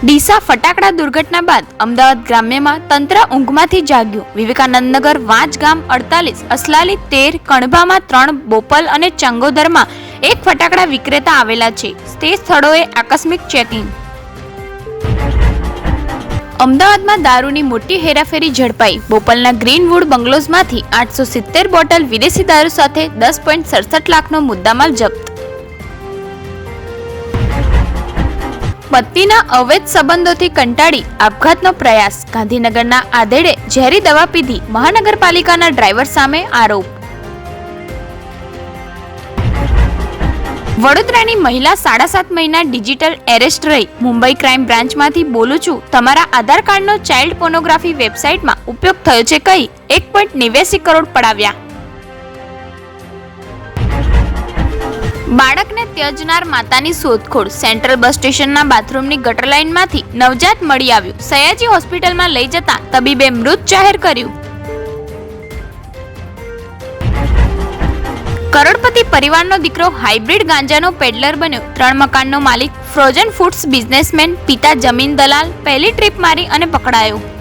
ડીસા ફટાકડા દુર્ઘટના બાદ અમદાવાદ ગ્રામ્યમાં તંત્ર ઊંઘમાંથી જાગ્યું. વિવેકાનંદનગર વાંચ ગામ અડતાલીસ, અસલાલી તેર, કણભામાં ત્રણ, બોપલ અને ચંગોદરમાં એક ફટાકડા વિક્રેતા આવેલા છે. તે સ્થળોએ આકસ્મિક ચેકિંગ. અમદાવાદમાં દારૂની મોટી હેરાફેરી ઝડપાઈ. બોપલના ગ્રીનવુડ બંગલોઝમાંથી આઠસો સિત્તેર બોટલ વિદેશી દારૂ સાથે દસ પોઈન્ટ સડસઠ લાખનો મુદ્દામાલ જપ્ત પત્નીના અવૈધ સંબંધોથી કંટાળી આપઘાતનો પ્રયાસ. ગાંધીનગરના આધેડે ઝેરી દવા પીધી મહાનગરપાલિકાના ડ્રાઈવર સામે આરોપ. વડોદરાની મહિલા સાડા સાત મહિના ડિજિટલ એરેસ્ટ રહી. મુંબઈ ક્રાઇમ બ્રાન્ચમાંથી બોલું છું, તમારા આધાર કાર્ડનો ચાઇલ્ડ પોર્નોગ્રાફી વેબસાઇટમાં ઉપયોગ થયો છે, કહી એક પોઈન્ટ નેવ્યાસી કરોડ પડાવ્યા. બાળકને ત્યજનાર માતાની શોધખોળ. સેન્ટ્રલ બસ સ્ટેશનના બાથરૂમની ગટર લાઇનમાંથી નવજાત મળી આવ્યું. સયાજી હોસ્પિટલમાં લઈ જતા તબીબે મૃત જાહેર કર્યું. કરોડપતિ પરિવારનો દીકરો હાઇબ્રિડ ગાંજાનો પેડલર બન્યો. ત્રણ મકાનનો માલિક ફ્રોઝન ફૂડ્સ બિઝનેસમેન, પિતા જમીન દલાલ, પહેલી ટ્રીપ મારી અને પકડાયો.